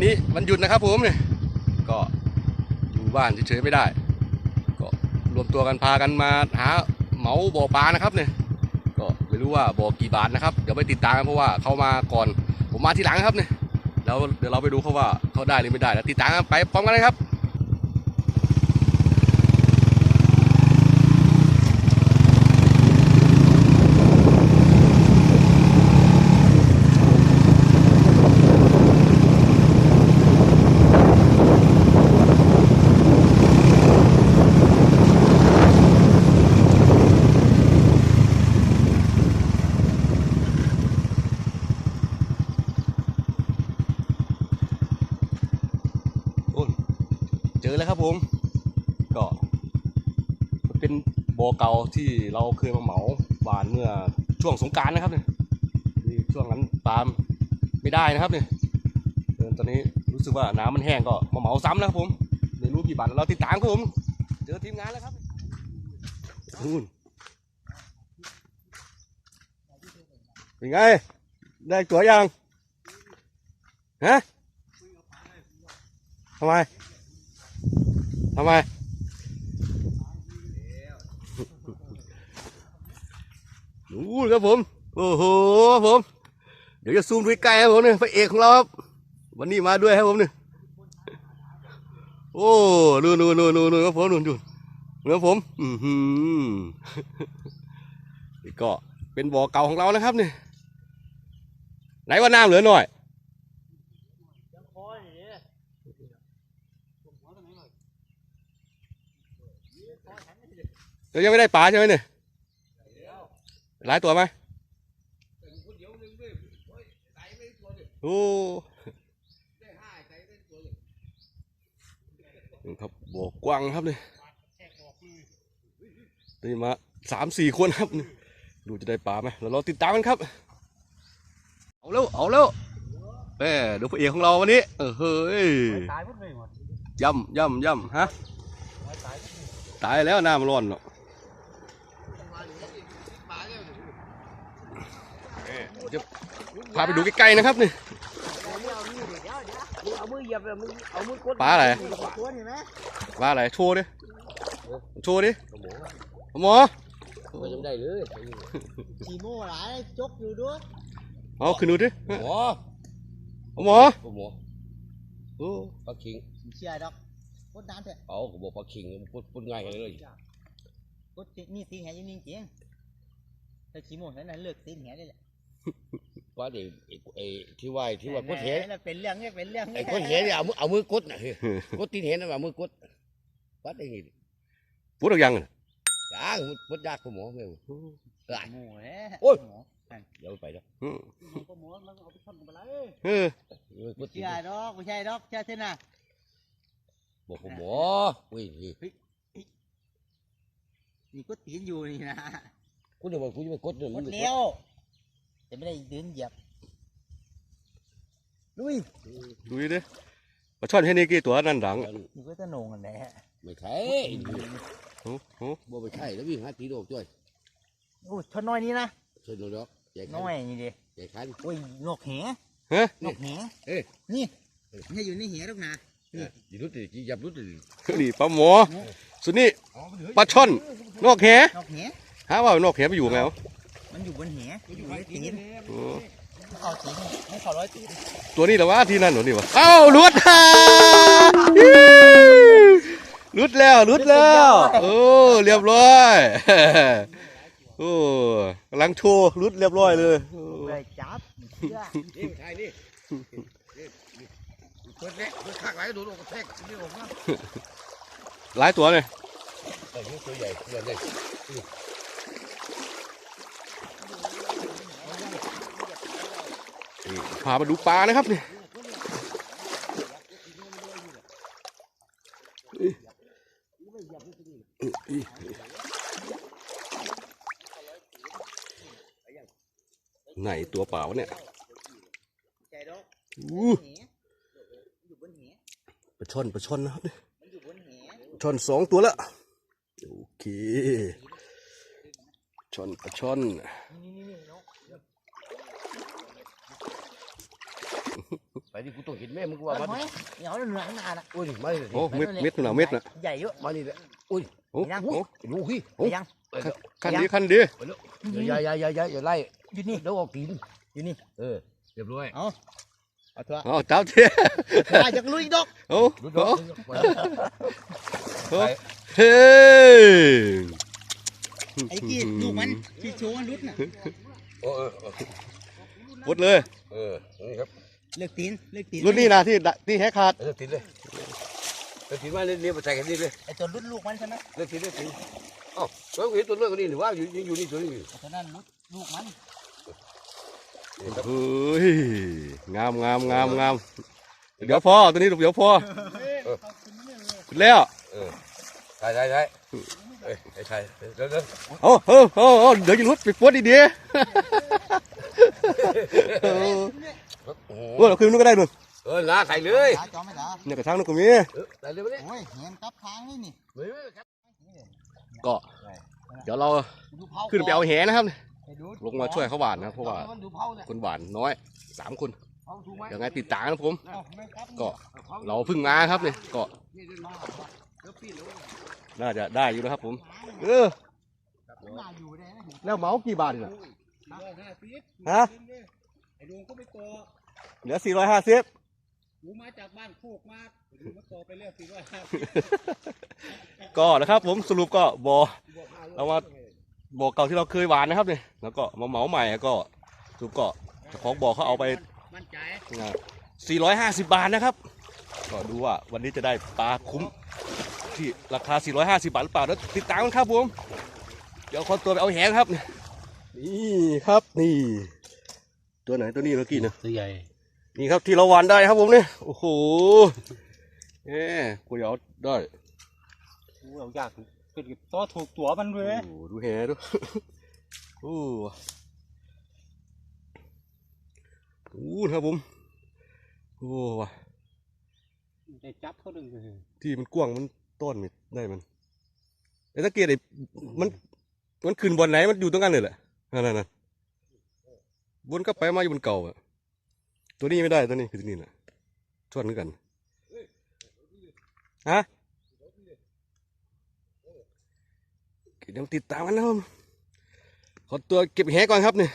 วันนี้วันหยุดนะครับผมเนี่ยก็อยู่บ้านเฉยๆไม่ได้ ก็รวมตัวกันพากันมาหาเหมาบ่อปลานะครับเนี่ยก็ไม่รู้ว่าบ่อกี่บาทนะครับเดี๋ยวไปติดตามกันเพราะว่าเขามาก่อน ผมมาทีหลังครับเนี่ยแล้วเดี๋ยวเราไปดูเขาว่าเขาได้หรือไม่ได้แล้วติดตามกันไปพร้อมกันเลยครับ อแล้วครับผม ก็เป็นบ่อเก่าที่เราเคยมาเหมาหวานเมื่อช่วงสงการนะครับเนี่ยช่วงนั้นปามไม่ได้นะครับเนี่ยตอนนี้รู้สึกว่าน้ำมันแห้งก็มาเหมาซ้ำนะครับผมไม่รู้กี่บาทเราติดตามครับผมเจอทีมงานแล้วครับนู่นเป็นไง ได้ตัวยังฮะทำไม ทำไมนู่นครับผม โอ้โหครับผม เดี๋ยวจะซูมดูใกล้ครับผมเนี่ยพระเอกของเราครับ วันนี้มาด้วยครับผมเนี่ยโอ้นู่นนู่นนู่นนู่นครับผมนู่นนู่นนู่นครับผม อือหือนี่ก็เป็นบ่อเก่าของเรานะครับเนี่ยไหนว่าน้ำเหลือหน่อย เดี๋ยวยังไม่ได้ปลาใช่ไหมเนี่ยหลายตัวไหมโอ้นี่ครับบ่อกว้างครับเนี่ยนี่มาสามสี่คนครับนี่ดูจะได้ปลาไหมเรารอติดตามกันครับ เอาแล้วเอาแล้วแม่ดูพระเอกของเราวันนี้เออเฮ้ยตายหมดเลยหมดย่ำย่ำย่ำฮะตายตายแล้วน้ำร้อนเนาะ เดี๋ยวพาไปดูใกล้ๆนะครับนี่เอามือเหยียบเลยมึงเอามือกดปลาอะไรตัวเห็นไหมว่าอะไรโชว์ดิโชว์ดิหมอก็ยังได้เลยขี่โม่หลายจกอยู่ด้วยเอาขึ้นดูดิหมอหมอก็หมอโอ้ปลาคิงเชียร์ดอกกดน้ำเถอะเอาก็บอกปลาคิงพูดพูดง่ายกันเลยกดนี่ตีแหจริงจริงถ้าขี่โม่เห็นนั้นเลือกตีแหเลยแหละ ว่าเดี๋ยวไอ้ไอ้ที่ว่าที่ว่ากดเหแล้วเป็นเรื่องเนี่ยเป็นเรื่องไอ้กดเหเนี่ยเอามือเอามือกดน่ะเฮ้ยกดตีนเหนะเอามือกดวัดได้ไงพูดออกยังน่ะยากมันกดยากกว่าหมอไม่หลายโม่แหละโอ้ยเดี๋ยวไปแล้วอืมก็หมอมันเอาไปทอดกันไปเลยเออกดตีเชียร์ดอกไม่ใช่ดอกเชียร์เท่าน่ะบอกผมหมออุ้ยนี่นี่กดตีนอยู่นี่นะกูจะบอกกูจะไปกดเนี่ยกมันดไม่กเลี้ยดว แต่ไม่ได้เดินเหยียบลุยดูดิปลาช่อนแค่นี้กี่ตัวนั่นดังนี่ก็จะโหนงกันแหละไม่ใช่โอ้โหบ่ไม่ใช่แล้ววิ่งหาตีโดกด้วยโอ้ชนน้อยนี่นะเชิญน้องใหญ่ขัน้อยนี่ดิใหญ่ขันโอ้ยนกแหฮะนกแหเอ้ยนี่ไม่ให้อยู่ในแหหรอกนะยีรุดดิยียับรุดดินี่ปลาหมอสุดนี่ปลาช่อนนอกแหนกแหหาว่านอกแหไปอยู่ไงวะ มันอยู่บนแหอยู่ในตีนโอ้เขาตีนไม่เขาร้อยตีนตัวนี้เหรอวะที่นั่นเหรอนี่วะเอ้าหลุดฮ่าหลุดแล้วหลุดแล้วโอ้เรียบร้อยโอ้กำลังโชว์หลุดเรียบร้อยเลยโอ้เลยจับเชื่อนี่ใช่นี่เปิดเล็กเปิดข้างไหลดูดูกระแทกนี่ออกมาหลายตัวเลยเออตัวใหญ่ใหญ่เลย นี่ พามาดูปลานะครับเนี่ยไหนตัวเปล่าวะเนี่ยอู้หูปลาช่อนปลาช่อนนะครับนี่มันอยู่บนแหปลาช่อนสองตัวละโอเคช่อนปลาช่อน นี่นี่นี่นก ไปดิกูต้องเห็นแม่มึงกูว่าเอามาหอยเหนียวเหลืองนานอะโอ้ยมาดิโอ้เม็ดเม็ดหนาเม็ดน่ะใหญ่เยอะมาดิเลยโอ้ยังโอ้ดูพี่โอ้ยังคันดีคันดีอย่าอย่าอย่าอย่าอย่าไล่อยู่นี่เดี๋ยวออกกินอยู่นี่เออเรียบร้อยเอาเอาเถอะอ๋อเจ้าเท่ได้จากลุยดอกโอ้ดูโหดอกเฮ้ยไอ้กี้ลูกมันที่โชว์รุดน่ะโอ้เออหมดเลยเออนี่ครับ เลือกตีนเลือกตีนรุ่นนี้นะที่ที่แฮกขาดเลิกติดเลยเลิกติดมาเนี่ยเนี่ยมาใส่กันนี่เลยไอ้ตัวรุดลูกมันใช่ไหมเลิกติดเลิกติดเอ้าเราเห็นตัวเลือกนี่หรือว่าอยู่อยู่นี่ตัวนี้อยู่ไอ้ตัวนั้นรุดลูกมันนี่ครับเฮ้ยงามงามงามงามเดี๋ยวพอตัวนี้เดี๋ยวพอขึ้นแล้วเออใช่ใช่ใช่เอ้ยใช่เดี๋ยวเดี๋ยวโอ้โอ้โอ้โอ้เดี๋ยวจะรุดไปปวดดีๆเออ โอ้โอ้เราคืนนู้นก็ได้นู่นเออน้าใส่เลยขาจอไม่ได้เนี่ยกระทั่งนู้นก็มีเออใส่เลยมาดิโอ้ยเห็นกับทางนี่นี่เฮ้ยครับก็เดี๋ยวเราดูเผาขึ้นไปเอาแหนะครับไปดูลงมาช่วยเขาหวานนะเพราะว่ามันดูเผาเนี่ยคนหวานน้อยสามคนเผาถูกไหมยังไงติดตามนะผมเอาไม่กลับก็เราเพิ่งมาครับเนี่ยก็นี่เดินมาเดี๋ยวปีนแล้วน่าจะได้อยู่นะครับผม เออน่าอยู่ได้นะแล้วเหมากี่บาทเนี่ยห้าปีฮะ ไอ้ลุงก็ไปต่อเหลือสี่ร้อยห้าสิบกูมาจากบ้านโคกมาลุงมาต่อไปเรื่อยสี่ร้อยห้าก็นะครับผมสรุปก็บอเอามา บ่อเก่าที่เราเคยหวานนะครับเนี่ยแล้วก็มาเหมาใหม่ก็สรุปก็ เจ้าของบ่อเขาเอาไป มั่นใจ450 บาทนะครับ ก็ดูว่าวันนี้จะได้ปลาคุ้มที่ราคา 450 บาทหรือเปล่าเดี๋ยวติดตามกันครับผม เดี๋ยวขอตัวไปเอาแหงครับ นี่ครับนี่ ตัวไหนตัวนี้เมื่อกี้เนะตัวใหญ่ นี่ครับที่เราหวานได้ครับผมเนี่ยโอ้โหเอ๊กูอยากเอาได้โอ้ยยากเป็นตัวถูกตัวมันเลยโอ้โหดูแหดูโอ้โหครับผมโอ้ว่ะได้จับเขาดึงเลยที่มันกว้างมันต้นมันได้มันแต่สังเกตไอ้มันมันขึ้นบนไหนมันอยู่ตรงนั้นเลยแหละนั่นนั่น นั่นบนก็ไปมาอยู่บนเก่าอะตัวนี้ไม่ได้ตัวนี้คือตัวนี้แหละชวนกันฮะเดี๋ยวติดตามกันนะครับขอตัวเก็บแหก่อนครับนี่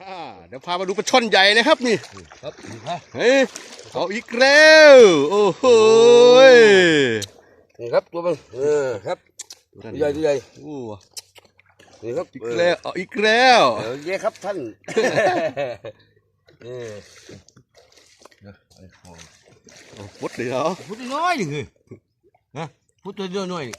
อ่าเดี๋ยวพามาดูปลาช่อนใหญ่นะครับนี่ครับนี่ครับเฮ้ยเอาอีกแล้วโอ้โหยนี่ครับตัวมันเออครับตัวใหญ่ตัวใหญ่โอ้ นี่ครับอีกแล้วเอาอีกแล้วเออเย้ครับท่านเออเอาพุดเดี๋ยวพูดน้อยๆนี่ฮะพูดตัวน้อยๆนี่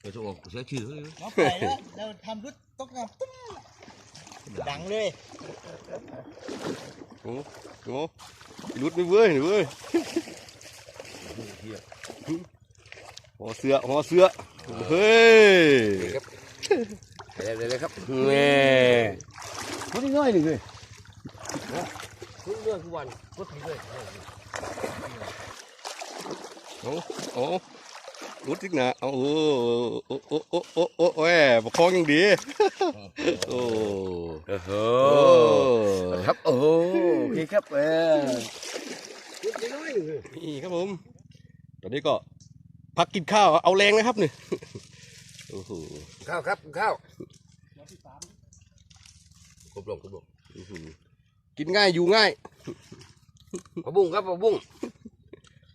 เดี๋ยวจะออกเสียชื่อเขาเลยเราปล่อยแล้วเราทำรุดตกน้ำตุ้มดังเลยโอ้โหรุดไม่เว้ยเว้ย หัวเสือหัวเสือเฮ้ยครับเดี๋ยวๆครับแม่พูดน้อยๆนี่เลยพูดเรื่องทุกวันพูดถึงเลยโอ้โอ้รุดอีกนะเอาโอ้โอ้โอ้โอ้โอ้โอ้โอ้ยประคองยังดีโอ้โอ้โหโอ้ครับโอ้โหโอเคครับเออพูดน้อยๆนี่เลยนี่ครับผมตอนนี้ก็ พักกินข้าวเอาแรงนะครับนี่โอ้โหข้าวครับข้าวกบลงกบลงอื้อหือกินง่ายอยู่ง่ายผักบุ้งครับผักบุ้ง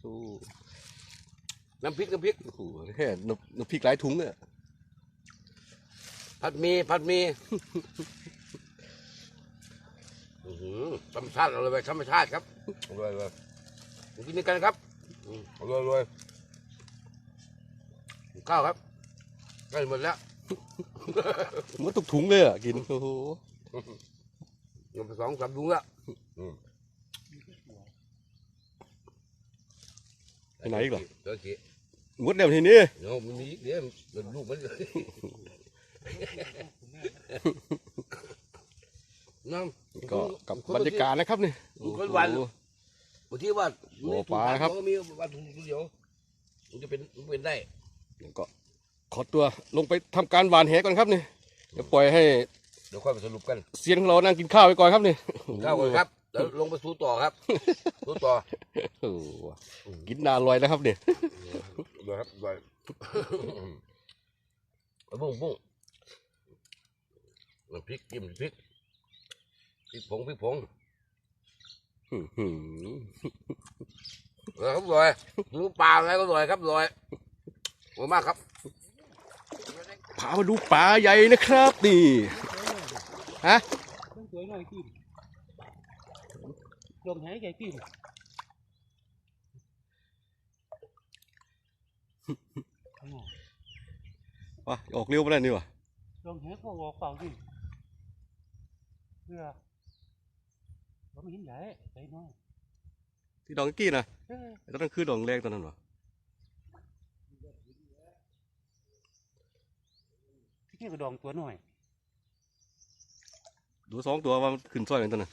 โอ้น้ำพริกน้ำพริกโหแค่น้ำน้ำพริกหลายถุงเนี่ยผัดหมีผัดหมีอื้อหือธรรมชาติเอาเลยไปธรรมชาติครับอร่อยเลยมากินด้วยกันครับอืมอร่อยเลย ข้าวครับใกล้หมดแล้วหมันตุกถุงเลยอะกินโอ้โหเงินไปสองสามถุงแล้วอืมไปไหนอีกเหรอเดี๋ยวสิหมดแล้วทีนี้เดี๋ยวมันมีอีกเดี๋ยวเดี๋ยวลูกมันเลยน้ำก็กับบรรยากาศนะครับนี่คนหวานโอ้โหบางทีว่าโอ้ปลาครับมันก็มีวันถุงเดียวมันจะเป็นมันเป็นได้ ก็ขอตัวลงไปทำการหวานแหก่อนครับนี่เดี๋ยวปล่อยให้เดี๋ยวค่อยไปสรุปกันเซียนของเรานั่งกินข้าวไปก่อนครับนี่ข้าวก่อนครับเดี๋ยวลงไปสู้ต่อครับสู้ต่อโอ้โหกินนานอร่อยนะครับเนี่ยเดี๋ยวครับเดี๋ยวเอาบุ้งบุ้งเอาพริกจิ้มพริกพริกผงพริกผงอื้อหือแล้วครับลอยดูปลาอะไรก็ลอยครับลอย ขอบคุณมากครับพามาดูปลาใหญ่นะครับนี่ฮะต้องสวยหน่อยกินลงแหใหญ่กินวะออกเร็วไปแล้วนี่วะลงแหก็ออกเปล่ากินเพื่อเราไม่เห็นใหญ่ใหญ่น้อยที่ดองกี้นะเออตอนนั้นคือดองแรงตอนนั้นวะที่ นี่ก็ดองตัวหน่อย ดูสองตัวว่ามันขึ้นซอยกันตอนนั้น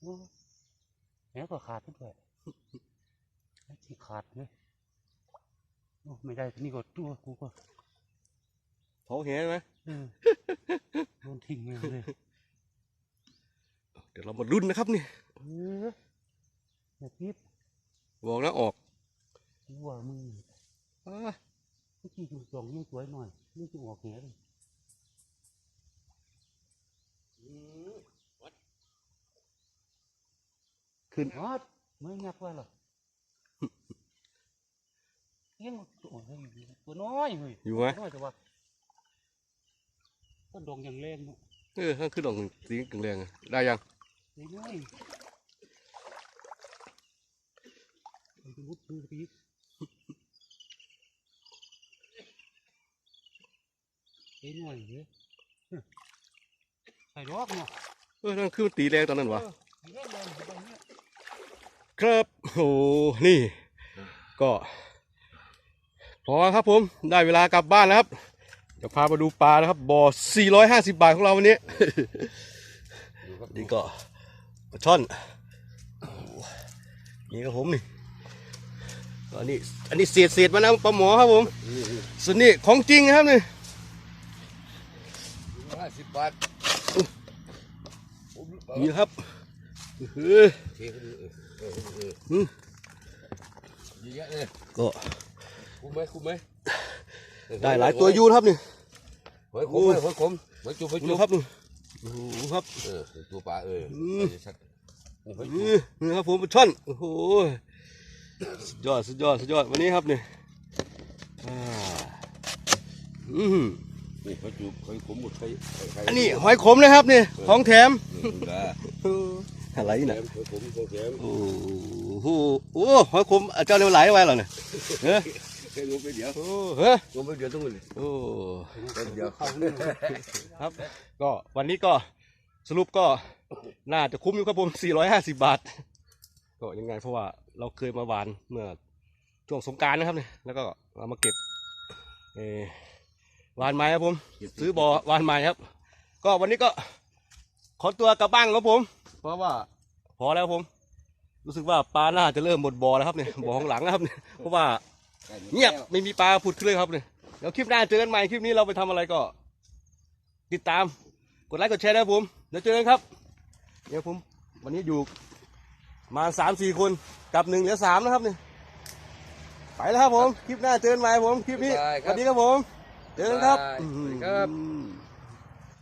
โอ้แหก็ขาดด้วยไอ้ที่ขาดเลยโอ้ไม่ได้นี่ก็ตัวกูก็เผาแหไหมเออโดนทิ้งเลยเดี๋ยวเรามาลุ้นนะครับนี่เอออย่าพิษบอกนะออกว่ามึงอ่าเมื่อกี้จุดสองยังสวยหน่อยนี่จะออกแหเลยขึ้นออดไม่งับว่าหรอยังตัวเฮ้ยตัวน้อยเฮ้ยอยู่ไหมตัวน้อยแต่ว่าต้นดองอย่างแรงเนาะเออถ้าขึ้นดองสีกึ่งแรงอะได้ยังเฮ้ยน้อยมันจะมุดมือ ไปอีกเฮ้ยน้อยเฮ้ยใส่ดอกเนาะเออนั่นคือมันตีแรงตอนนั้นวะเออแรงแรงแบบนี้ครับโอ้นี่ ก็พอครับผมได้เวลากลับบ้านแล้วครับ เดี๋ยวพามาดูปลานะครับบ่อ 450 บาทของเราวันนี้ดูครับนี่ก็ปลาช่อนโอ้นี่ครับผมนี่ก็อันนี้อันนี้เศษเศษๆมานะปลาหมอครับผมนี่นี่ส่วนนี้ของจริงนะครับนี่ห้าสิ บบาทนี่ครับเออโอเคเออเออเอออืมเยอะแยะเลยก็คุ้มไหมคุ้มไหมได้หลายตัวอยูนะครับนี่หอยขมไหมหอยขมหอยจุ๊บหอยดูจุ๊บครับดูโอ้โหครับเออตัวปลาเอออืมชัดนี่หอยอืจุ๊บอนี่ครับผมปลาช่อนโอ้โหสุดยอดสุดยอดสุดยอดวันนี้ครับนี่อ่าอือ นี่หอยจุ๊บหอยขมหมดใครใครอันนี้หอยขมนะครับนี่ของแถมเออเอออะไรแถนะมหอยขมหอยแถมโอ้โหโอ้หอยขมอาจารย์เร็วไหลไว้เหรอเนี่ยเฮ้ยแค่ลงไปเดี๋ยวโอ้เฮ้ยลงไปเดี๋ยวต้องเลยโอ้เดี๋ยวครับ ก็วันนี้ก็สรุปก็น่าจะคุ้มอยู่ครับผม450 บาท ก็ยังไงเพราะว่าเราเคยมาหวานเมื่อช่วงสงกรารนะครับเนี่ยแล้วก็เอามาเก็บเออ หวานไม้ครับผม ซื้อบ่อหวานไม้ครับ ก็วันนี้ก็ขอตัวกลับบ้านครับผม เพราะว่าพอแล้วผม รู้สึกว่าปลาน่าจะเริ่มหมดบ่อแล้วครับเนี่ยบ่อของหลังนะครับเนี่ยเพราะว่าเงียบไม่มีปลาผุดขึ้นเลยครับเนี่ยเดี๋ยวคลิปหน้าเจอกันใหม่คลิปนี้เราไปทำอะไรก็ ติดตามกดไลค์กดแชร์นะครับผมเดี๋ยวเจอกันครับเดี๋ยวผม วันนี้อยู่มาสามสี่คนกับหนึ่งเหลือสามนะครับเนี่ยไปแล้วครับผม คลิปหน้าเจอกันใหม่ครับผม คลิปนี้สวัสดีครับผม เจอกันครับสวัสดีครับอืม